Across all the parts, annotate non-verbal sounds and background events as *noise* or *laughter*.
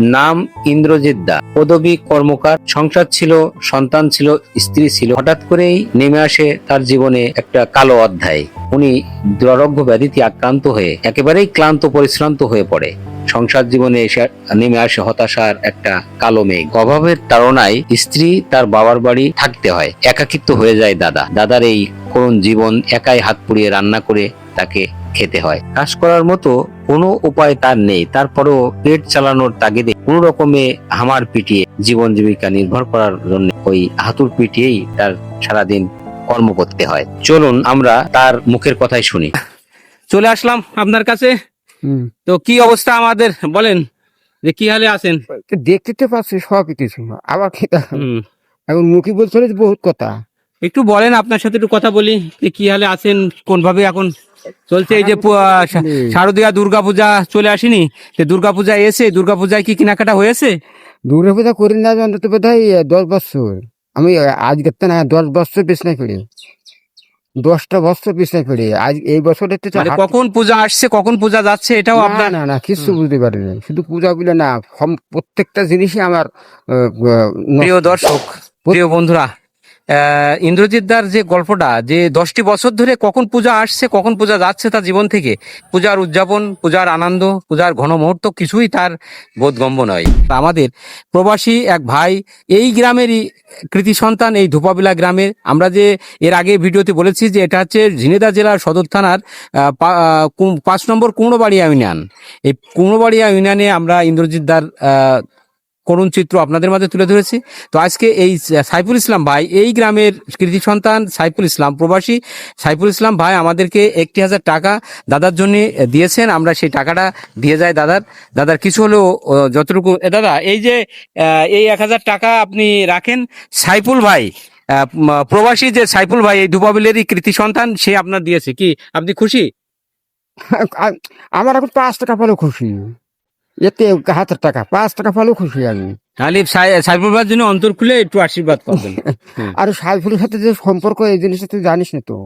নাম ইন্দ্রজিৎ দা। পদবী, কর্মকার, সংসার ছিল, সন্তান ছিল, স্ত্রী ছিল। হঠাৎ করেই নেমে আসে তার জীবনে একটা কালো অধ্যায়। উনি দুরারোগ্য ব্যাধিতে আক্রান্ত হয়ে একেবারেই ক্লান্ত, পরিশ্রান্ত হয়ে পড়ে। সংসার জীবনে এসে নেমে আসে হতাশার একটা কালো মেঘ। অভাবের তাড়নায় স্ত্রী তার বাবার বাড়ি থাকতে হয়। একাকিত্ব হয়ে যায় দাদা। দাদার এই করুণ জীবন একাই হাত পুড়িয়ে রান্না করে তাকে খেতে হয়। কাজ করার মতো কোনো উপায় তার নেই। তারপরও পেট চালানোর তাগিদে কোনো রকমে হামার পিটিয়ে জীবন জীবিকা নির্ভর করার জন্য ওই হাতুর পিটিয়েই তার সারাদিন কর্ম করতে হয়। চলুন আমরা তার মুখের কথাই শুনি। চলে আসলাম আপনার কাছে। তো কি অবস্থা আমাদের? বলেন যে কি হালে আছেন? দেখতে তো পাচ্ছি সব কিছু আবার কি এখন মুখে বলছিল বহুত কথা। একটু বলেন আপনার সাথে একটু কথা বলি যে কি হালে আছেন কোন ভাবে এখন চলছে এই যে শারদীয়া দুর্গাপূজা চলে আসেনি? দুর্গাপূজা এসে দুর্গাপূজায় কি কেনাকাটা হয়েছে? দুর্গা পূজা করি না অন্তত বোধ হয় দশ বছর। আমি আজকে তো না দশ বছর পিছনে ফিরে দশটা বছর পিছনে ফিরে আজ এই বছর মানে কখন পূজা আসছে কখন পূজা যাচ্ছে এটাও আপনার না না কিছু বুঝতে পারিনি। শুধু পূজা বলে না প্রত্যেকটা জিনিসই আমার। প্রিয় দর্শক প্রিয় বন্ধুরা ইন্দ্রজিৎ দার যে গল্পটা, যে দশটি বছর ধরে কখন পূজা আসছে, কখন পূজা যাচ্ছে তার জীবন থেকে, পূজার উদযাপন, পূজার আনন্দ, পূজার ঘন মুহূর্ত কিছুই তার বোধগম্য নয়। আমাদের প্রবাসী এক ভাই, এই গ্রামেরই কৃতি সন্তান, এই ধোপাবিলা গ্রামের। আমরা যে এর আগে ভিডিওতে বলেছি যে এটা হচ্ছে ঝিনেদা জেলার সদর থানার পাঁচ নম্বর কুমড়োবাড়িয়া ইউনিয়ন। এই কুমড়োবাড়িয়া ইউনিয়নে আমরা ইন্দ্রজিৎ দার করুণ চিত্র আপনাদের মাঝে তুলে ধরেছি। তো আজকে এই সাইফুল ইসলাম ভাই, এই গ্রামের কৃতি সন্তান সাইফুল ইসলাম, প্রবাসী সাইফুল ইসলাম ভাই আমাদেরকে একটি হাজার টাকা দাদার জন্য দিয়েছেন। আমরা সেই টাকাটা দিয়ে যাই দাদার। দাদার কিছু হলেও যতটুকু দাদা, এই যে এই এক হাজার টাকা আপনি রাখেন সাইফুল ভাই প্রবাসী যে সাইফুল ভাই, এই দুবাবিলেরই কৃতি সন্তান, সে আপনার দিয়েছে। কি, আপনি খুশি? আমার এখন পাঁচ টাকা পেলেও খুশি। এতে হাতের টাকা পাঁচ টাকা পেলেও খুশি আমি। সাই- সাইফুল ভাইয়ের জন্য অন্তর খুলে একটু আশীর্বাদ করবেন *laughs* আর সাইফুলের সাথে যে সম্পর্ক এই জিনিসটা তুই জানিস না তো?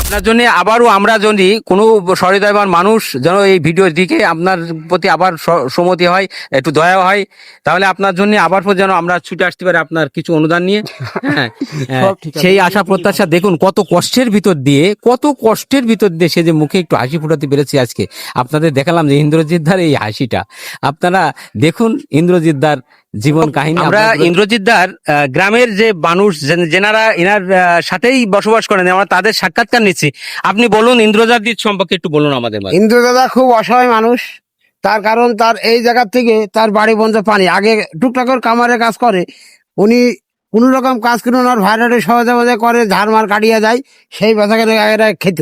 আপনার জন্য আবারও আমরা যদি কোনো সহৃদয়বান মানুষ যেন এই ভিডিওর দিকে আপনার প্রতি আবার স- সম্মতি হয় একটু দয়া হয় তাহলে আপনার জন্য আবার যেন আমরা ছুটে আসতে পারি আপনার কিছু অনুদান নিয়ে। *laughs* হ্যাঁ, হ্যাঁ। সেই আশা প্রত্যাশা দেখুন কত কষ্টের ভিতর দিয়ে কত কষ্টের ভিতর দিয়ে সে যে মুখে একটু হাসি ফুটাতে পেরেছি আজকে। আপনাদের দেখালাম যে ইন্দ্রজিৎ দার এই হাসিটা। আপনারা দেখুন ইন্দ্রজিৎ দার জীবন কাহিনী আমরা ইন্দ্রজিৎ দার গ্রামের যে মানুষ যেনারা এনার সাথেই বসবাস করেন আমরা তাদের সাক্ষাৎকার নিচ্ছি। আপনি বলুন ইন্দ্রজিৎ সম্পর্কে একটু বলুন আমাদের মাঝে। ইন্দ্র দাদা খুব অসহায় মানুষ। তার কারণ তার এই জায়গা থেকে তার বাড়ি বন্ধ পানি। আগে টুকটাক করে কামারে কাজ করে। উনি কোন রকম কাজ করে ওনার ভাইরাটে সহজে করে ঝাড়মার কাটিয়ে যায় সেই বাসাকে খেত।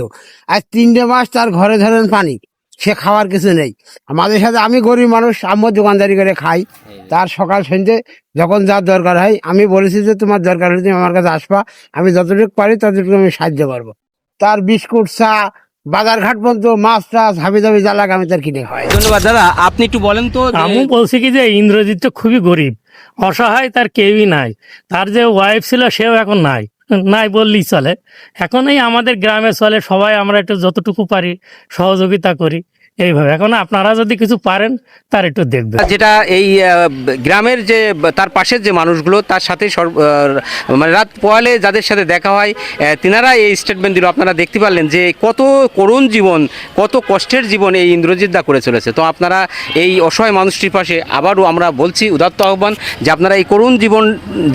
আজ তিনটে মাস তার ঘরে ধরেন পানি। সে খাওয়ার কিছু নেই। আমাদের সাথে আমি গরিব মানুষ আমার দোকানদারি করে খাই। তার সকাল সন্ধ্যে যখন যার দরকার হয় আমি বলেছি যে তোমার দরকার হলে তুমি আমার কাছে আসবা আমি যতটুকু পারি ততটুকু আমি সাহায্য করব। তার বিস্কুট চা বাজারঘাট পর্যন্ত মাছ টাছ হাবি জাবি জ্বালাক আমি তার কিনে খাই ধন্যবাদ দাদা। আপনি একটু বলেন তো আমি বলছি কি যে ইন্দ্রজিৎ তো খুবই গরিব। অসহায় তার কেউই নাই। তার যে ওয়াইফ ছিল সেও এখন নাই। নাই বললেই চলে। এখন এই আমাদের গ্রামে চলে, সবাই আমরা একটু যতটুকু পারি সহযোগিতা করি। এইভাবে। এখন আপনারা যদি কিছু পারেন, তার একটু দেখবেন। যেটা এই গ্রামের যে, তার পাশের যে মানুষগুলো, তার সাথে মানে রাত পোয়ালে যাদের সাথে দেখা হয় তিনারা এই স্টেটমেন্ট দিল। আপনারা দেখতে পারলেন যে কত করুণ জীবন, কত কষ্টের জীবন এই ইন্দ্রজিৎ দা করে চলেছে। তো আপনারা এই অসহায় মানুষটির পাশে আবারও আমরা বলছি, উদাত্ত আহ্বান যে আপনারা এই করুণ জীবন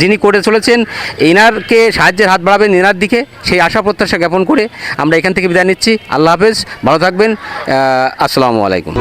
যিনি করে চলেছেন, এনারকে সাহায্যের হাত বাড়াবেন এনার দিকে। সেই আশা প্রত্যাশা জ্ঞাপন করে আমরা এখান থেকে বিদায় নিচ্ছি। আল্লাহ হাফেজ, ভালো থাকবেন। আসসালামু আলাইকুম।